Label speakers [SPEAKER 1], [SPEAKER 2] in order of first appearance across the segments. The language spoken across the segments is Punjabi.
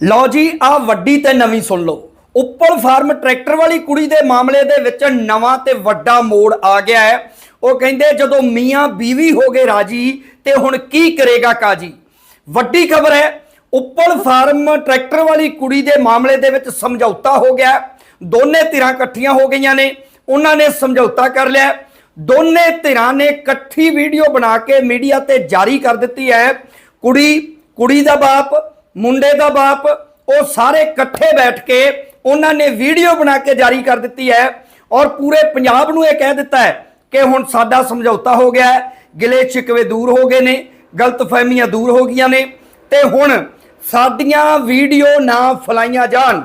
[SPEAKER 1] ਲਓ ਜੀ, ਆ ਵੱਡੀ ਤੇ ਨਵੀਂ ਸੁਣ ਲਓ। ਉੱਪਰ ਫਾਰਮ ਟਰੈਕਟਰ ਵਾਲੀ ਕੁੜੀ ਦੇ ਮਾਮਲੇ ਦੇ ਵਿੱਚ ਨਵਾਂ ਤੇ ਵੱਡਾ ਮੋੜ ਆ ਗਿਆ ਹੈ। ਉਹ ਕਹਿੰਦੇ, ਜਦੋਂ ਮੀਆਂ ਬੀਵੀ ਹੋ ਗਏ ਰਾਜੀ, ਤੇ ਹੁਣ ਕੀ ਕਰੇਗਾ ਕਾਜੀ? ਵੱਡੀ ਖਬਰ ਹੈ, ਉੱਪਲ ਫਾਰਮ ਟਰੈਕਟਰ ਵਾਲੀ ਕੁੜੀ ਦੇ ਮਾਮਲੇ ਦੇ ਵਿੱਚ ਸਮਝੌਤਾ ਹੋ ਗਿਆ ਦੋਨੇ ਧਿਰਾਂ ਇਕੱਠੀਆਂ ਹੋ ਗਈਆਂ ਨੇ। ਉਹਨਾਂ ਨੇ ਸਮਝੌਤਾ ਕਰ ਲਿਆ ਦੋਨੇ ਧਿਰਾਂ ਨੇ ਇਕੱਠੀ ਵੀਡੀਓ ਬਣਾ ਕੇ ਮੀਡੀਆ ਤੇ ਜਾਰੀ ਕਰ ਦਿੱਤੀ ਹੈ। ਕੁੜੀ ਕੁੜੀ ਦਾ ਬਾਪ ਮੁੰਡੇ ਦਾ ਬਾਪ, ਉਹ ਸਾਰੇ ਇਕੱਠੇ ਬੈਠ ਕੇ ਉਹਨਾਂ ਨੇ ਵੀਡੀਓ ਬਣਾ ਕੇ ਜਾਰੀ ਕਰ ਦਿੱਤੀ ਹੈ ਔਰ ਪੂਰੇ ਪੰਜਾਬ ਨੂੰ ਇਹ ਕਹਿ ਦਿੱਤਾ ਹੈ ਕਿ ਹੁਣ ਸਾਡਾ ਸਮਝੌਤਾ ਹੋ ਗਿਆ ਹੈ, ਗਿਲੇ ਸ਼ਿਕਵੇ ਦੂਰ ਹੋ ਗਏ ਨੇ, ਗਲਤਫਹਿਮੀਆਂ ਦੂਰ ਹੋ ਗਈਆਂ ਨੇ ਤੇ ਹੁਣ ਸਾਡੀਆਂ ਵੀਡੀਓ ਨਾ ਫਲਾਈਆਂ ਜਾਣ।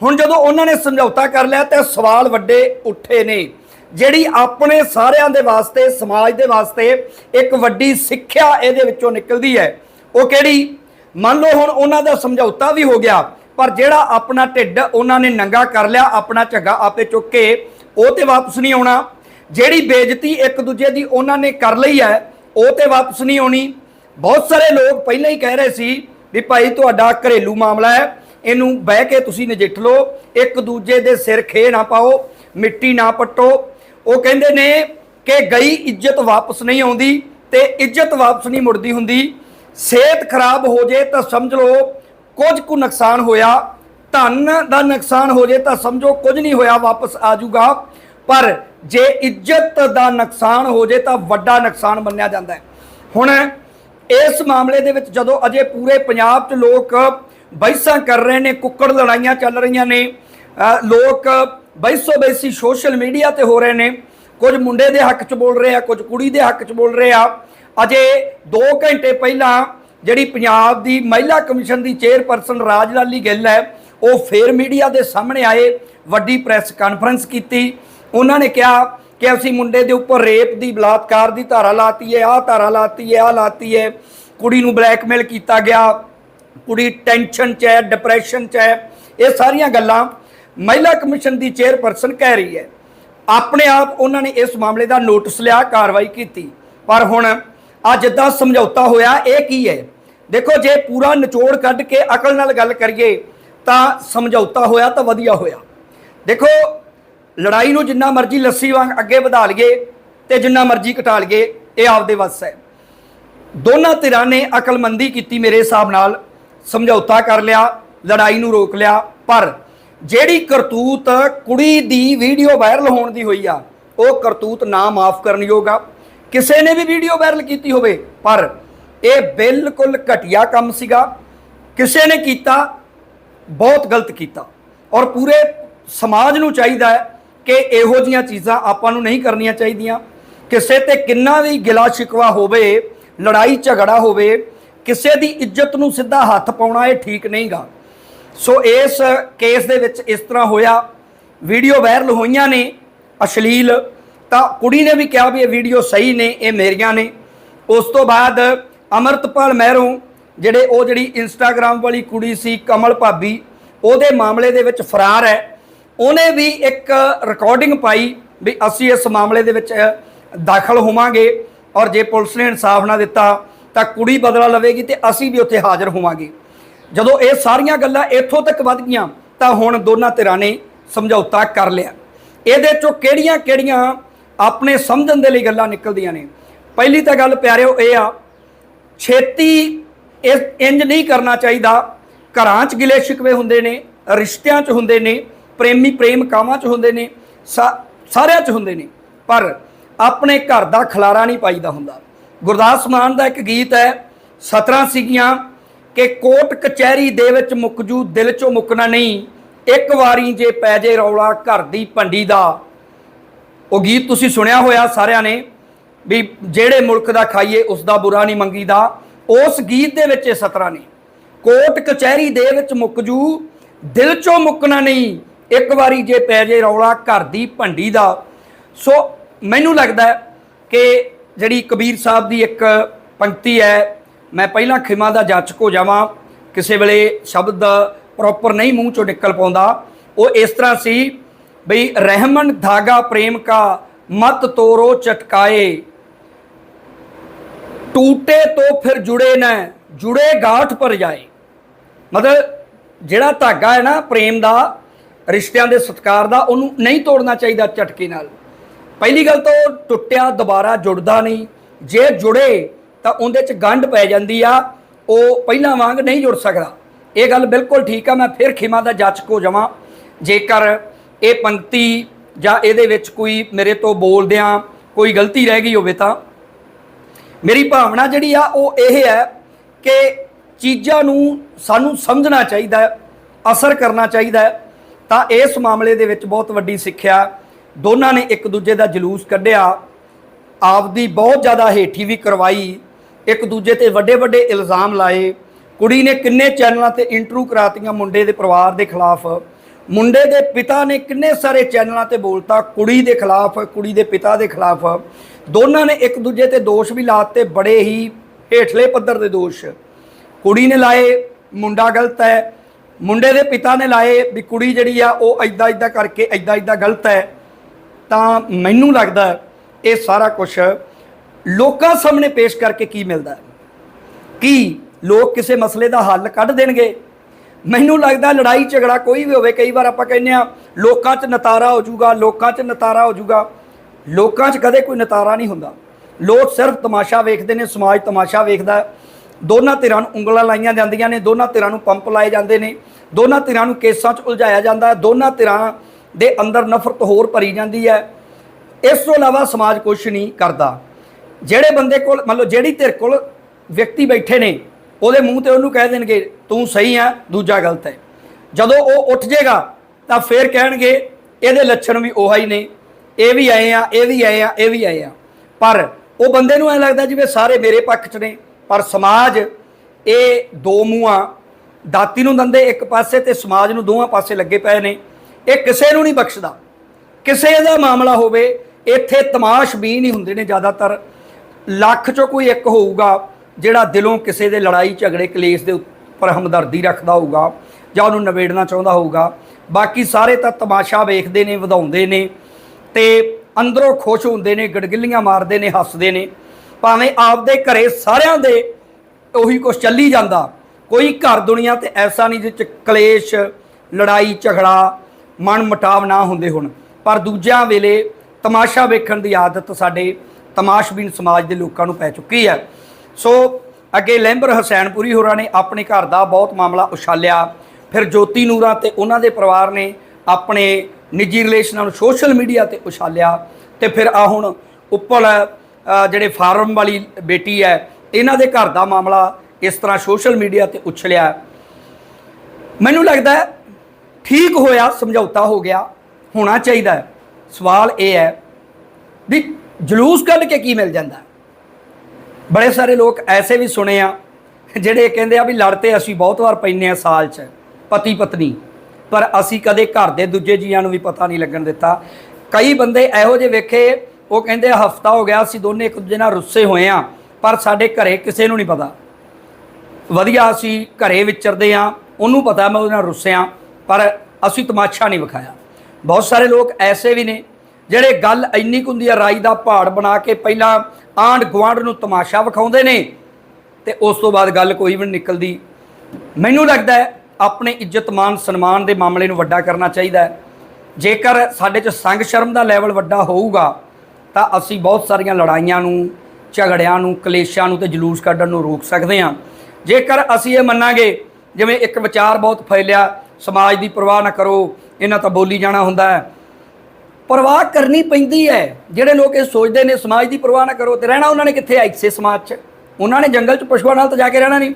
[SPEAKER 1] ਹੁਣ ਜਦੋਂ ਉਹਨਾਂ ਨੇ ਸਮਝੌਤਾ ਕਰ ਲਿਆ ਤੇ ਸਵਾਲ ਵੱਡੇ ਉੱਠੇ ਨੇ। ਜਿਹੜੀ ਆਪਣੇ ਸਾਰਿਆਂ ਦੇ ਵਾਸਤੇ, ਸਮਾਜ ਦੇ ਵਾਸਤੇ ਇੱਕ ਵੱਡੀ ਸਿੱਖਿਆ ਇਹਦੇ ਵਿੱਚੋਂ ਨਿਕਲਦੀ ਹੈ, ਉਹ ਕਿਹੜੀ? ਮੰਨ ਲਓ ਹੁਣ ਉਹਨਾਂ ਦਾ ਸਮਝੌਤਾ ਵੀ ਹੋ ਗਿਆ, ਪਰ ਜਿਹੜਾ ਆਪਣਾ ਢਿੱਡ ਉਹਨਾਂ ਨੇ ਨੰਗਾ ਕਰ ਲਿਆ, ਆਪਣਾ ਝੱਗਾ ਆਪੇ ਚੁੱਕ ਕੇ, ਉਹ ਤੇ ਵਾਪਸ ਨਹੀਂ ਆਉਣਾ। ਜਿਹੜੀ ਬੇਇੱਜ਼ਤੀ ਇੱਕ ਦੂਜੇ ਦੀ ਉਹਨਾਂ ਨੇ ਕਰ ਲਈ ਹੈ, ਉਹ ਤੇ ਵਾਪਸ ਨਹੀਂ ਆਉਣੀ। ਬਹੁਤ ਸਾਰੇ ਲੋਕ ਪਹਿਲਾਂ ਹੀ ਕਹਿ ਰਹੇ ਸੀ ਵੀ ਭਾਈ ਤੁਹਾਡਾ ਘਰੇਲੂ ਮਾਮਲਾ ਹੈ, ਇਹਨੂੰ ਬਹਿ ਕੇ ਤੁਸੀਂ ਨਜਿੱਠ ਲਓ, ਇੱਕ ਦੂਜੇ ਦੇ ਸਿਰ ਖੇ ਨਾ ਪਾਓ, ਮਿੱਟੀ ਨਾ ਪੱਟੋ। ਉਹ ਕਹਿੰਦੇ ਨੇ ਕਿ ਗਈ ਇੱਜ਼ਤ ਵਾਪਸ ਨਹੀਂ ਆਉਂਦੀ ਤੇ ਇੱਜ਼ਤ ਵਾਪਸ ਨਹੀਂ ਮੁੜਦੀ ਹੁੰਦੀ। ਸਿਹਤ ਖਰਾਬ ਹੋ ਜੇ ਤਾਂ ਸਮਝ ਲਓ ਕੁਝ ਕੁ ਨੁਕਸਾਨ ਹੋਇਆ, ਧਨ ਦਾ ਨੁਕਸਾਨ ਹੋ ਜੇ ਤਾਂ ਸਮਝੋ ਕੁਝ ਨਹੀਂ ਹੋਇਆ, ਵਾਪਸ ਆ ਜਾਊਗਾ। ਪਰ ਜੇ ਇੱਜ਼ਤ ਦਾ ਨੁਕਸਾਨ ਹੋ ਜੇ ਤਾਂ ਵੱਡਾ ਨੁਕਸਾਨ ਮੰਨਿਆ ਜਾਂਦਾ ਹੈ। ਹੁਣ ਇਸ ਮਾਮਲੇ ਦੇ ਵਿੱਚ ਜਦੋਂ ਅਜੇ ਪੂਰੇ ਪੰਜਾਬ 'ਚ ਲੋਕ ਬਹਿਸਾਂ ਕਰ ਰਹੇ ਨੇ, ਕੁੱਕੜ ਲੜਾਈਆਂ ਚੱਲ ਰਹੀਆਂ ਨੇ ਲੋਕ ਬਹਿਸੋ ਬਹਿਸੀ ਸੋਸ਼ਲ ਮੀਡੀਆ ਤੇ ਹੋ ਰਹੇ ਨੇ, ਕੁਝ ਮੁੰਡੇ ਦੇ ਹੱਕ 'ਚ ਬੋਲ ਰਹੇ ਆ, ਕੁਝ ਕੁੜੀ ਦੇ ਹੱਕ 'ਚ ਬੋਲ ਰਹੇ ਆ ਅਜੇ 2 ਘੰਟੇ ਪਹਿਲਾਂ ਜਿਹੜੀ ਪੰਜਾਬ ਦੀ ਮਹਿਲਾ ਕਮਿਸ਼ਨ ਦੀ ਚੇਅਰਪਰਸਨ ਰਾਜ ਲਾਲੀ ਗਿੱਲ ਹੈ, ਉਹ ਫੇਰ ਮੀਡੀਆ ਦੇ ਸਾਹਮਣੇ ਆਏ, ਵੱਡੀ ਪ੍ਰੈਸ ਕਾਨਫਰੰਸ ਕੀਤੀ। ਉਹਨਾਂ ਨੇ ਕਿਹਾ ਕਿ ਅਸੀਂ ਮੁੰਡੇ ਦੇ ਉੱਪਰ ਰੇਪ ਦੀ ਬਲਾਤਕਾਰ ਦੀ ਧਾਰਾ ਲਾਤੀ ਹੈ, ਆਹ ਧਾਰਾ ਲਾਤੀ ਹੈ, ਆਹ ਲਾਤੀ ਹੈ। ਕੁੜੀ ਨੂੰ ਬਲੈਕਮੇਲ ਕੀਤਾ ਗਿਆ। ਕੁੜੀ ਟੈਨਸ਼ਨ 'ਚ ਹੈ, ਡਿਪਰੈਸ਼ਨ 'ਚ ਹੈ। ਇਹ ਸਾਰੀਆਂ ਗੱਲਾਂ ਮਹਿਲਾ ਕਮਿਸ਼ਨ ਦੀ ਚੇਅਰਪਰਸਨ ਕਹਿ ਰਹੀ ਹੈ। ਆਪਣੇ ਆਪ ਉਹਨਾਂ ਨੇ ਇਸ ਮਾਮਲੇ ਦਾ ਨੋਟਿਸ ਲਿਆ, ਕਾਰਵਾਈ ਕੀਤੀ। ਪਰ ਹੁਣ ਆ ਜਿੱਦਾਂ ਸਮਝੌਤਾ ਹੋਇਆ, ਇਹ ਕੀ ਹੈ? ਦੇਖੋ, ਜੇ ਪੂਰਾ ਨਿਚੋੜ ਕੱਢ ਕੇ ਅਕਲ ਨਾਲ ਗੱਲ ਕਰੀਏ, ਤਾਂ ਸਮਝੌਤਾ ਹੋਇਆ ਤਾਂ ਵਧੀਆ ਹੋਇਆ। ਦੇਖੋ, ਲੜਾਈ ਨੂੰ ਜਿੰਨਾ ਮਰਜ਼ੀ ਲੱਸੀ ਵਾਂਗ ਅੱਗੇ ਵਧਾ ਲਈਏ ਤੇ ਜਿੰਨਾ ਮਰਜ਼ੀ ਘਟਾ ਲਈਏ, ਇਹ ਆਪਦੇ ਵੱਸ ਹੈ। ਦੋਨਾਂ ਧਿਰਾਂ ਨੇ ਅਕਲਮੰਦੀ ਕੀਤੀ ਮੇਰੇ ਹਿਸਾਬ ਨਾਲ। ਸਮਝੌਤਾ ਕਰ ਲਿਆ, ਲੜਾਈ ਨੂੰ ਰੋਕ ਲਿਆ, ਪਰ ਜਿਹੜੀ ਕਰਤੂਤ ਕੁੜੀ ਦੀ ਵੀਡੀਓ ਵਾਇਰਲ ਹੋਣ ਦੀ ਹੋਈ ਆ, ਉਹ ਕਰਤੂਤ ਨਾ ਮਾਫ ਕਰਨਯੋਗ ਆ। ਕਿਸੇ ਨੇ ਵੀ ਵੀਡੀਓ ਵਾਇਰਲ ਕੀਤੀ ਹੋਵੇ, ਪਰ ਇਹ ਬਿਲਕੁਲ ਘਟੀਆ ਕੰਮ ਸੀਗਾ। ਕਿਸੇ ਨੇ ਕੀਤਾ, ਬਹੁਤ ਗਲਤ ਕੀਤਾ। ਔਰ ਪੂਰੇ ਸਮਾਜ ਨੂੰ ਚਾਹੀਦਾ ਹੈ ਕਿ ਇਹੋ ਜੀਆਂ ਚੀਜ਼ਾਂ ਆਪਾਂ ਨੂੰ ਨਹੀਂ ਕਰਨੀਆਂ ਚਾਹੀਦੀਆਂ। ਕਿਸੇ ਤੇ ਕਿੰਨਾ ਵੀ ਗਿਲਾ ਸ਼ਿਕਵਾ ਹੋਵੇ, ਲੜਾਈ ਝਗੜਾ ਹੋਵੇ, ਕਿਸੇ ਦੀ ਇੱਜ਼ਤ ਨੂੰ ਸਿੱਧਾ ਹੱਥ ਪਾਉਣਾ ਇਹ ਠੀਕ ਨਹੀਂਗਾ। ਸੋ ਇਸ ਕੇਸ ਦੇ ਵਿੱਚ ਇਸ ਤਰ੍ਹਾਂ ਹੋਇਆ। ਵੀਡੀਓ ਵਾਇਰਲ ਹੋਈਆਂ ਨੇ ਅਸ਼ਲੀਲ। ਤਾਂ ਕੁੜੀ ਨੇ ਵੀ ਕਿਹਾ ਵੀ ਇਹ ਵੀਡੀਓ ਸਹੀ ਨੇ, ਇਹ ਮੇਰੀਆਂ ਨੇ। ਉਸ ਤੋਂ ਬਾਅਦ ਅਮਰਤਪਾਲ ਮਹਿਰੋਂ ਜਿਹੜੇ ਉਹ ਜਿਹੜੀ ਇੰਸਟਾਗ੍ਰam ਵਾਲੀ ਕੁੜੀ ਸੀ ਕਮਲ ਭਾਬੀ, ਉਹਦੇ ਮਾਮਲੇ ਦੇ ਵਿੱਚ ਫਰਾਰ ਹੈ। ਉਹਨੇ ਵੀ ਇੱਕ ਰਿਕਾਰਡਿੰਗ ਪਾਈ ਵੀ ਅਸੀਂ ਇਸ ਮਾਮਲੇ ਦੇ ਵਿੱਚ ਦਾਖਲ ਹੋਵਾਂਗੇ ਔਰ ਜੇ ਪੁਲਿਸ ਨੇ ਇਨਸਾਫ ਨਾ ਦਿੱਤਾ ਤਾਂ ਕੁੜੀ ਬਦਲਾ ਲਵੇਗੀ ਤੇ ਅਸੀਂ ਵੀ ਉੱਥੇ ਹਾਜ਼ਰ ਹੋਵਾਂਗੇ। ਜਦੋਂ ਇਹ ਸਾਰੀਆਂ ਗੱਲਾਂ ਇੱਥੋਂ ਤੱਕ ਵੱਧ ਗਈਆਂ ਤਾਂ ਹੁਣ ਦੋਨਾਂ ਧਿਰਾਂ ਨੇ ਸਮਝੌਤਾ ਕਰ ਲਿਆ। ਇਹਦੇ ਚੋਂ ਕਿਹੜੀਆਂ-ਕਿਹੜੀਆਂ ਆਪਣੇ ਸਮਝਣ ਦੇ ਲਈ ਗੱਲਾਂ ਨਿਕਲਦੀਆਂ ਨੇ। ਪਹਿਲੀ ਤਾਂ ਗੱਲ ਪਿਆਰਿਓ ਇਹ ਆ, ਛੇਤੀ ਇਸ ਇੰਜ ਨਹੀਂ ਕਰਨਾ ਚਾਹੀਦਾ। ਘਰਾਂ 'ਚ ਗਿਲੇ ਸ਼ਿਕਵੇ ਹੁੰਦੇ ਨੇ, ਰਿਸ਼ਤਿਆਂ 'ਚ ਹੁੰਦੇ ਨੇ, ਪ੍ਰੇਮੀ ਪ੍ਰੇਮ ਕਾਵਾਂ 'ਚ ਹੁੰਦੇ ਨੇ, ਸਾ- ਸਾਰਿਆਂ 'ਚ ਹੁੰਦੇ ਨੇ। ਪਰ ਆਪਣੇ ਘਰ ਦਾ ਖਲਾਰਾ ਨਹੀਂ ਪਾਈਦਾ ਹੁੰਦਾ। ਗੁਰਦਾਸ ਮਾਨ ਦਾ ਇੱਕ ਗੀਤ ਹੈ, ਸਤਰਾਂ ਸੀਗੀਆਂ ਕਿ ਕੋਟ ਕਚਹਿਰੀ ਦੇ ਵਿੱਚ ਮੁੱਕ ਜੂ ਦਿਲ 'ਚੋਂ ਮੁੱਕਣਾ ਨਹੀਂ, ਇੱਕ ਵਾਰੀ ਜੇ ਪੈ ਜੇ ਰੌਲਾ ਘਰ ਦੀ ਭੰਡੀ ਦਾ। ਉਹ ਗੀਤ ਤੁਸੀਂ ਸੁਣਿਆ ਹੋਇਆ ਸਾਰਿਆਂ ਨੇ ਵੀ ਜਿਹੜੇ ਮੁਲਕ ਦਾ ਖਾਈਏ, ਉਸ ਦਾ ਬੁਰਾ ਨਹੀਂ ਮੰਗੀਦਾ। ਉਸ ਗੀਤ ਦੇ ਵਿੱਚ ਇਹ ਸਤਰਾਂ ਨੇ। ਕੋਟ ਕਚਹਿਰੀ ਦੇ ਵਿੱਚ ਮੁੱਕ ਜੂ, ਦਿਲ ਚੋਂ ਮੁੱਕਣਾ ਨਹੀਂ। ਇੱਕ ਵਾਰੀ ਜੇ ਪੈ ਜੇ ਰੌਲਾ ਘਰ ਦੀ ਭੰਡੀ ਦਾ। ਸੋ ਮੈਨੂੰ ਲੱਗਦਾ ਕਿ ਜਿਹੜੀ ਕਬੀਰ ਸਾਹਿਬ ਦੀ ਇੱਕ ਪੰਕਤੀ ਹੈ, ਮੈਂ ਪਹਿਲਾਂ ਖਿਮਾ ਦਾ ਜਾਚਕ ਹੋ ਜਾਵਾਂ, ਕਿਸੇ ਵੇਲੇ ਸ਼ਬਦ ਪ੍ਰੋਪਰ ਨਹੀਂ ਮੂੰਹ ਚੋਂ ਨਿਕਲ ਪਾਉਂਦਾ। ਉਹ ਇਸ ਤਰ੍ਹਾਂ ਸੀ ਬਈ ਰਹਿਮਨ ਧਾਗਾ ਪ੍ਰੇਮ ਕਾ ਮਤ ਤੋਰੋ ਚਟਕਾਏ ਟੂਟੇ ਤੋਂ ਫਿਰ ਜੁੜੇ ਨਾ, ਜੁੜੇ ਗਾਠ ਪਰ ਜਾਏ। ਮਤਲਬ ਜਿਹੜਾ ਧਾਗਾ ਹੈ ਨਾ ਪ੍ਰੇਮ ਦਾ, ਰਿਸ਼ਤਿਆਂ ਦੇ ਸਤਕਾਰ ਦਾ, ਉਹਨੂੰ ਨਹੀਂ ਤੋੜਨਾ ਚਾਹੀਦਾ ਝਟਕੇ ਨਾਲ। ਪਹਿਲੀ ਗੱਲ ਤਾਂ ਉਹ ਟੁੱਟਿਆ, ਦੁਬਾਰਾ ਜੁੜਦਾ ਨਹੀਂ। ਜੇ ਜੁੜੇ, ਤਾਂ ਉਹਦੇ 'ਚ ਗੰਢ ਪੈ ਜਾਂਦੀ ਆ। ਉਹ ਪਹਿਲਾਂ ਵਾਂਗ ਨਹੀਂ ਜੁੜ ਸਕਦਾ। ਇਹ ਗੱਲ ਬਿਲਕੁਲ ਠੀਕ ਆ, ਮੈਂ ਫਿਰ ਖਿਮਾ ਦਾ ਜਾਚਕ ਹੋ ਜਾਵਾਂ। ਜੇਕਰ ਇਹ ਪੰਕਤੀ ਜਾਂ ਇਹਦੇ ਵਿੱਚ ਕੋਈ ਮੇਰੇ ਤੋਂ ਬੋਲਦਿਆਂ ਕੋਈ ਗਲਤੀ ਰਹਿ ਗਈ ਹੋਵੇ ਤਾਂ, ਮੇਰੀ ਭਾਵਨਾ ਜਿਹੜੀ ਆ ਉਹ ਇਹ ਹੈ ਕਿ ਚੀਜ਼ਾਂ ਨੂੰ ਸਾਨੂੰ ਸਮਝਣਾ ਚਾਹੀਦਾ ਹੈ, ਅਸਰ ਕਰਨਾ ਚਾਹੀਦਾ ਹੈ। ਤਾਂ ਇਸ ਮਾਮਲੇ ਦੇ ਵਿੱਚ ਬਹੁਤ ਵੱਡੀ ਸਿੱਖਿਆ ਦੋਨਾਂ ਨੇ ਇੱਕ ਦੂਜੇ ਦਾ ਜਲੂਸ ਕੱਢਿਆ। ਆਪਦੀ ਬਹੁਤ ਜ਼ਿਆਦਾ ਹੇਠੀ ਵੀ ਕਰਵਾਈ, ਇੱਕ ਦੂਜੇ ਤੇ ਵੱਡੇ ਵੱਡੇ ਇਲਜ਼ਾਮ ਲਾਏ। ਕੁੜੀ ਨੇ ਕਿੰਨੇ ਚੈਨਲਾਂ ਤੇ ਇੰਟਰਵਿਊ ਕਰਾਤੀਆਂ ਮੁੰਡੇ ਦੇ ਪਰਿਵਾਰ ਦੇ ਖਿਲਾਫ। ਮੁੰਡੇ ਦੇ ਪਿਤਾ ਨੇ ਕਿੰਨੇ ਸਾਰੇ ਚੈਨਲਾਂ ਤੇ ਬੋਲਤਾ, ਕੁੜੀ ਦੇ ਖਿਲਾਫ, ਕੁੜੀ ਦੇ ਪਿਤਾ ਦੇ ਖਿਲਾਫ। ਦੋਨਾਂ ਨੇ ਇੱਕ ਦੂਜੇ ਤੇ ਦੋਸ਼ ਵੀ ਲਾਤੇ, ਬੜੇ ਹੀ ਹੇਠਲੇ ਪੱਧਰ ਦੇ ਦੋਸ਼। ਕੁੜੀ ਨੇ ਲਾਏ, ਮੁੰਡਾ ਗਲਤ ਹੈ। ਮੁੰਡੇ ਦੇ ਪਿਤਾ ਨੇ ਲਾਏ ਵੀ ਕੁੜੀ ਜਿਹੜੀ ਆ, ਉਹ ਐਦਾਂ ਐਦਾਂ ਕਰਕੇ ਐਦਾਂ ਐਦਾਂ ਗਲਤ ਹੈ। ਤਾਂ ਮੈਨੂੰ ਲੱਗਦਾ ਇਹ ਸਾਰਾ ਕੁਝ ਲੋਕਾਂ ਸਾਹਮਣੇ ਪੇਸ਼ ਕਰਕੇ ਕੀ ਮਿਲਦਾ ਕੀ ਲੋਕ ਕਿਸੇ ਮਸਲੇ ਦਾ ਹੱਲ ਕੱਢ ਦੇਣਗੇ? ਮੈਨੂੰ ਲੱਗਦਾ ਲੜਾਈ ਝਗੜਾ ਕੋਈ ਵੀ ਹੋਵੇ, ਕਈ ਵਾਰ ਆਪਾਂ ਕਹਿੰਦੇ ਆ ਲੋਕਾਂ 'ਚ ਨਤਾਰਾ ਹੋ ਜਾਊਗਾ, ਲੋਕਾਂ 'ਚ ਨਤਾਰਾ ਹੋ ਜਾਊਗਾ। ਲੋਕਾਂ 'ਚ ਕਦੇ ਕੋਈ ਨਤਾਰਾ ਨਹੀਂ ਹੁੰਦਾ। ਲੋਕ ਸਿਰਫ ਤਮਾਸ਼ਾ ਵੇਖਦੇ ਨੇ, ਸਮਾਜ ਤਮਾਸ਼ਾ ਵੇਖਦਾ ਦੋਨਾਂ ਧਿਰਾਂ ਨੂੰ ਉਂਗਲਾਂ ਲਾਈਆਂ ਜਾਂਦੀਆਂ ਨੇ, ਦੋਨਾਂ ਧਿਰਾਂ ਨੂੰ ਪੰਪ ਲਾਏ ਜਾਂਦੇ ਨੇ, ਦੋਨਾਂ ਧਿਰਾਂ ਨੂੰ ਕੇਸਾਂ 'ਚ ਉਲਝਾਇਆ ਜਾਂਦਾ ਦੋਨਾਂ ਧਿਰਾਂ ਦੇ ਅੰਦਰ ਨਫ਼ਰਤ ਹੋਰ ਭਰੀ ਜਾਂਦੀ ਹੈ। ਇਸ ਤੋਂ ਇਲਾਵਾ ਸਮਾਜ ਕੁਝ ਨਹੀਂ ਕਰਦਾ। ਜਿਹੜੇ ਬੰਦੇ ਕੋਲ ਮੰਨ ਲਓ ਜਿਹੜੀ ਧਿਰ ਕੋਲ ਵਿਅਕਤੀ ਬੈਠੇ ਨੇ ਉਹਦੇ ਮੂੰਹ ਤੇ ਉਹਨੂੰ ਕਹਿ ਦੇਣਗੇ, ਤੂੰ ਸਹੀ ਆ, ਦੂਜਾ ਗਲਤ ਹੈ। ਜਦੋਂ ਉਹ ਉੱਠ ਜਾਏਗਾ ਤਾਂ ਫੇਰ ਕਹਿਣਗੇ, ਇਹਦੇ ਲੱਛਣ ਵੀ ਉਹਾ ਹੀ ਨੇ। ਇਹ ਵੀ ਆਏ ਆ, ਇਹ ਵੀ ਆਏ ਆ, ਇਹ ਵੀ ਆਏ ਆ। ਪਰ ਉਹ ਬੰਦੇ ਨੂੰ ਐ ਲੱਗਦਾ ਜਿਵੇਂ ਸਾਰੇ ਮੇਰੇ ਪੱਖ 'ਚ ਨੇ, ਪਰ ਸਮਾਜ, ਇਹ ਦੋ ਮੂੰਹਾਂ, ਦਾਤੀ ਨੂੰ ਦੰਦੇ ਇੱਕ ਪਾਸੇ ਤੇ ਸਮਾਜ ਨੂੰ ਦੋਹਾਂ ਪਾਸੇ ਲੱਗੇ ਪਏ ਨੇ। ਇਹ ਕਿਸੇ ਨੂੰ ਨਹੀਂ ਬਖਸ਼ਦਾ। ਕਿਸੇ ਦਾ ਮਾਮਲਾ ਹੋਵੇ, ਇੱਥੇ ਤਮਾਸ਼ ਵੀ ਨਹੀਂ ਹੁੰਦੇ ਨੇ ਜ਼ਿਆਦਾਤਰ। ਲੱਖ ਚੋਂ ਕੋਈ ਇੱਕ ਹੋਊਗਾ ਜਿਹੜਾ ਦਿਲੋਂ ਕਿਸੇ ਦੇ ਲੜਾਈ, ਝਗੜੇ, ਕਲੇਸ਼ ਦੇ ਉੱਪਰ ਹਮਦਰਦੀ ਰੱਖਦਾ ਹੋਊਗਾ ਜਾਂ ਉਹਨੂੰ ਨਿਬੇੜਨਾ ਚਾਹੁੰਦਾ ਹੋਊਗਾ, ਬਾਕੀ ਸਾਰੇ ਤਾਂ ਤਮਾਸ਼ਾ ਵੇਖਦੇ ਨੇ, ਵਧਾਉਂਦੇ ਨੇ ਤੇ ਅੰਦਰੋਂ ਖੁਸ਼ ਹੁੰਦੇ ਨੇ, ਗੜਗਿੱਲੀਆਂ ਮਾਰਦੇ ਨੇ, ਹੱਸਦੇ ਨੇ। ਭਾਵੇਂ ਆਪਦੇ ਘਰੇ ਸਾਰਿਆਂ ਦੇ ਉਹੀ ਕੁਛ ਚੱਲੀ ਜਾਂਦਾ, ਕੋਈ ਘਰ ਦੁਨੀਆ ਤੇ ਐਸਾ ਨਹੀਂ ਜਿਸ ਚ ਕਲੇਸ਼, ਲੜਾਈ, ਝਗੜਾ ਮਨ ਮਟਾਵ ਨਾ ਹੁੰਦੇ ਹੁਣ। ਪਰ ਦੂਜਿਆਂ ਵੇਲੇ ਤਮਾਸ਼ਾ ਵੇਖਣ ਦੀ ਆਦਤ ਸਾਡੇ ਤਮਾਸ਼ਬੀਨ ਸਮਾਜ ਦੇ ਲੋਕਾਂ ਨੂੰ ਪੈ ਚੁੱਕੀ ਹੈ। ਸੋ ਅੱਗੇ ਲੈਂਬਰ ਹਸੈਨਪੁਰੀ ਹੋਰਾਂ ਨੇ ਆਪਣੇ ਘਰ ਦਾ ਬਹੁਤ ਮਾਮਲਾ ਉਛਾਲਿਆ। ਫਿਰ ਜੋਤੀ ਨੂਰਾ ਤੇ ਉਹਨਾਂ ਦੇ ਪਰਿਵਾਰ ਨੇ ਆਪਣੇ ਨਿੱਜੀ ਰਿਲੇਸ਼ਨਾਂ ਨੂੰ ਸੋਸ਼ਲ ਮੀਡੀਆ ਤੇ ਉਛਾਲਿਆ ਤੇ ਫਿਰ ਆ ਹੁਣ ਉੱਪਰ ਜਿਹੜੇ ਫਾਰਮ ਵਾਲੀ ਬੇਟੀ ਹੈ, ਇਹਨਾਂ ਦੇ ਘਰ ਦਾ ਮਾਮਲਾ ਇਸ ਤਰ੍ਹਾਂ ਸੋਸ਼ਲ ਮੀਡੀਆ ਤੇ ਉਛਲਿਆ। ਮੈਨੂੰ ਲੱਗਦਾ ਹੈ ਠੀਕ ਹੋਇਆ, ਸਮਝੌਤਾ ਹੋ ਗਿਆ, ਹੋਣਾ ਚਾਹੀਦਾ ਸਵਾਲ ਇਹ ਹੈ ਵੀ ਜਲੂਸ ਕੱਢ ਕੇ ਕੀ ਮਿਲ ਜਾਂਦਾ ਬੜੇ ਸਾਰੇ ਲੋਕ ਐਸੇ ਵੀ ਸੁਣੇ ਆ ਜਿਹੜੇ ਕਹਿੰਦੇ ਆ ਵੀ ਲੜਤੇ ਅਸੀਂ ਬਹੁਤ ਵਾਰ ਪੈਨੇ ਆ ਸਾਲ 'ਚ, ਪਤੀ ਪਤਨੀ। ਪਰ ਅਸੀਂ ਕਦੇ ਘਰ ਦੇ ਦੂਜੇ ਜੀਆਂ ਨੂੰ ਵੀ ਪਤਾ ਨਹੀਂ ਲੱਗਣ ਦਿੱਤਾ। ਕਈ ਬੰਦੇ ਇਹੋ ਜਿਹੇ ਵੇਖੇ, ਉਹ ਕਹਿੰਦੇ ਹਫਤਾ ਹੋ ਗਿਆ, ਅਸੀਂ ਦੋਨੇ ਇੱਕ ਦੂਜੇ ਨਾਲ ਰੁੱਸੇ ਹੋਏ ਆ, ਪਰ ਸਾਡੇ ਘਰੇ ਕਿਸੇ ਨੂੰ ਨਹੀਂ ਪਤਾ। ਵਧੀਆ ਅਸੀਂ ਘਰੇ ਵਿਚਰਦੇ ਆ, ਉਹਨੂੰ ਪਤਾ ਮੈਂ ਉਹਦੇ ਨਾਲ ਰੁੱਸਿਆ ਪਰ ਅਸੀਂ ਤਮਾਸ਼ਾ ਨਹੀਂ ਵਿਖਾਇਆ। ਬਹੁਤ ਸਾਰੇ ਲੋਕ ਐਸੇ ਵੀ ਨੇ ਜਿਹੜੇ ਗੱਲ ਇੰਨੀ ਕੁ ਹੁੰਦੀ ਆ, ਰਾਈ ਦਾ ਪਹਾੜ ਬਣਾ ਕੇ ਪਹਿਲਾਂ ਆਂਡ ਗੁਆਂਢ ਨੂੰ ਤਮਾਸ਼ਾ ਵਿਖਾਉਂਦੇ ਨੇ ਤੇ ਉਸ ਤੋਂ ਬਾਅਦ ਗੱਲ ਕੋਈ ਵੀ ਨਹੀਂ ਨਿਕਲਦੀ। ਮੈਨੂੰ ਲੱਗਦਾ ਹੈ ਆਪਣੇ ਇੱਜ਼ਤ, ਮਾਨ, ਸਨਮਾਨ ਦੇ ਮਾਮਲੇ ਨੂੰ ਵੱਡਾ ਕਰਨਾ ਚਾਹੀਦਾ ਹੈ। ਜੇਕਰ ਸਾਡੇ 'ਚ ਸੰਗ ਸ਼ਰਮ ਦਾ ਲੈਵਲ ਵੱਡਾ ਹੋਊਗਾ, ਤਾਂ ਅਸੀਂ ਬਹੁਤ ਸਾਰੀਆਂ ਲੜਾਈਆਂ ਨੂੰ, ਝਗੜਿਆਂ ਨੂੰ, ਕਲੇਸ਼ਾਂ ਨੂੰ ਤੇ ਜਲੂਸ ਕੱਢਣ ਨੂੰ ਰੋਕ ਸਕਦੇ ਹਾਂ। ਜੇਕਰ ਅਸੀਂ ਇਹ ਮੰਨਾਂਗੇ, ਜਿਵੇਂ ਇੱਕ ਵਿਚਾਰ ਬਹੁਤ ਫੈਲਿਆ, ਸਮਾਜ ਦੀ ਪਰਵਾਹ ਨਾ ਕਰੋ, ਇਹਨਾਂ ਤਾਂ ਬੋਲੀ ਜਾਣਾ ਹੁੰਦਾ ਹੈ। ਪਰਵਾਹ ਕਰਨੀ ਪੈਂਦੀ ਹੈ। ਜਿਹੜੇ ਲੋਕ ਇਹ ਸੋਚਦੇ ਨੇ, ਸਮਾਜ ਦੀ ਪਰਵਾਹ ਨਾ ਕਰੋ ਤੇ ਰਹਿਣਾ ਉਹਨਾਂ ਨੇ ਕਿੱਥੇ ਆ ਇਸੇ ਸਮਾਜ 'ਚ? ਉਹਨਾਂ ਨੇ ਜੰਗਲ 'ਚ ਪਸ਼ੂਆਂ ਨਾਲ ਤਾਂ ਜਾ ਕੇ ਰਹਿਣਾ ਨਹੀਂ।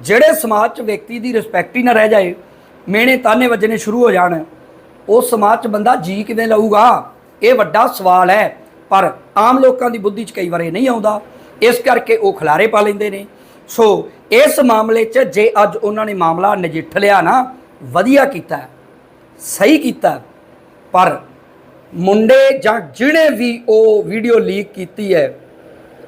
[SPEAKER 1] ਜਿਹੜੇ ਸਮਾਜ 'ਚ ਵਿਅਕਤੀ ਦੀ ਰਿਸਪੈਕਟ ਹੀ ਨਾ ਰਹਿ ਜਾਏ ਮੇਨੇ ਤਾਨੇ ਵੱਜਣੇ ਸ਼ੁਰੂ ਹੋ ਜਾਣ ਉਸ ਸਮਾਜ 'ਚ ਬੰਦਾ ਜੀ ਕਿਵੇਂ ਲਊਗਾ? ਇਹ ਵੱਡਾ ਸਵਾਲ ਹੈ। ਪਰ ਆਮ ਲੋਕਾਂ ਦੀ ਬੁੱਧੀ 'ਚ ਕਈ ਵਾਰ ਇਹ ਨਹੀਂ ਆਉਂਦਾ। ਇਸ ਕਰਕੇ ਉਹ ਖਿਲਾਰੇ ਪਾ ਲੈਂਦੇ ਨੇ। ਸੋ ਇਸ ਮਾਮਲੇ 'ਚ ਜੇ ਅੱਜ ਉਹਨਾਂ ਨੇ ਮਾਮਲਾ ਨਜਿੱਠ ਲਿਆ ਨਾ, ਵਧੀਆ ਕੀਤਾ, ਸਹੀ ਕੀਤਾ। ਪਰ ਮੁੰਡੇ ਜਾਂ ਜਿਹਨੇ ਵੀ ਉਹ ਵੀਡੀਓ ਲੀਕ ਕੀਤੀ ਹੈ,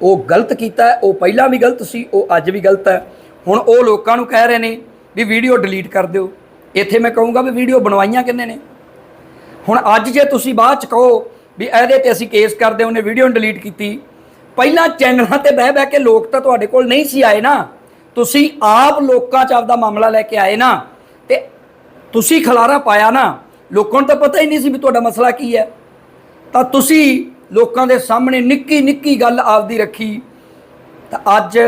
[SPEAKER 1] ਉਹ ਗਲਤ ਕੀਤਾ ਹੈ, ਉਹ ਪਹਿਲਾਂ ਵੀ ਗਲਤ ਸੀ, ਉਹ ਅੱਜ ਵੀ ਗਲਤ ਹੈ। ਹੁਣ ਉਹ ਲੋਕਾਂ ਨੂੰ ਕਹਿ ਰਹੇ ਨੇ ਵੀ ਵੀਡੀਓ ਡਿਲੀਟ ਕਰ ਦਿਓ। ਇੱਥੇ ਮੈਂ ਕਹੂੰਗਾ ਵੀ ਵੀਡੀਓ ਬਣਵਾਈਆਂ ਕਿੰਨੇ ਨੇ? ਹੁਣ ਅੱਜ ਜੇ ਤੁਸੀਂ ਬਾਅਦ ਚ ਕਹੋ ਵੀ ਇਹਦੇ ਤੇ ਅਸੀਂ ਕੇਸ ਕਰਦੇ ਉਹਨੇ ਵੀਡੀਓ ਡਿਲੀਟ ਕੀਤੀ। ਪਹਿਲਾਂ ਚੈਨਲਾਂ ਤੇ ਬਹਿ ਬਹਿ ਕੇ ਲੋਕ ਤਾਂ ਤੁਹਾਡੇ ਕੋਲ ਨਹੀਂ ਸੀ ਆਏ ਨਾ। ਤੁਸੀਂ ਆਪ ਲੋਕਾਂ 'ਚ ਆਪਦਾ ਮਾਮਲਾ ਲੈ ਕੇ ਆਏ ਨਾ। ਤੇ ਤੁਸੀਂ ਖਲਾਰਾ ਪਾਇਆ ਨਾ। ਲੋਕਾਂ ਨੂੰ ਤਾਂ ਪਤਾ ਹੀ ਨਹੀਂ ਸੀ ਵੀ ਤੁਹਾਡਾ ਮਸਲਾ ਕੀ ਹੈ। ਤਾਂ ਤੁਸੀਂ ਲੋਕਾਂ ਦੇ ਸਾਹਮਣੇ ਨਿੱਕੀ ਨਿੱਕੀ ਗੱਲ ਆਪਦੀ ਰੱਖੀ। ਤਾਂ ਅੱਜ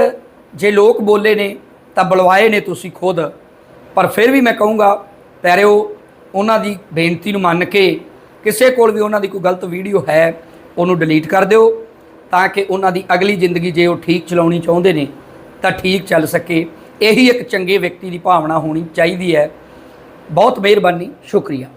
[SPEAKER 1] ਜੇ ਲੋਕ ਬੋਲੇ ਨੇ, ਤਾਂ ਬੁਲਵਾਏ ਨੇ ਤੁਸੀਂ ਖੁਦ। ਪਰ ਫਿਰ ਵੀ ਮੈਂ ਕਹੂੰਗਾ, ਪਿਆਰਿਓ, ਉਹਨਾਂ ਦੀ ਬੇਨਤੀ ਨੂੰ ਮੰਨ ਕੇ, ਕਿਸੇ ਕੋਲ ਵੀ ਉਹਨਾਂ ਦੀ ਕੋਈ ਗਲਤ ਵੀਡੀਓ ਹੈ, ਉਹਨੂੰ ਡਿਲੀਟ ਕਰ ਦਿਓ। ਤਾਂ ਕਿ ਉਹਨਾਂ ਦੀ ਅਗਲੀ ਜ਼ਿੰਦਗੀ ਜੇ ਉਹ ਠੀਕ ਚਲਾਉਣੀ ਚਾਹੁੰਦੇ ਨੇ, ਤਾਂ ਠੀਕ ਚੱਲ ਸਕੇ। ਇਹੀ ਇੱਕ ਚੰਗੇ ਵਿਅਕਤੀ ਦੀ ਭਾਵਨਾ ਹੋਣੀ ਚਾਹੀਦੀ ਹੈ। ਬਹੁਤ ਮਿਹਰਬਾਨੀ, ਸ਼ੁਕਰੀਆ।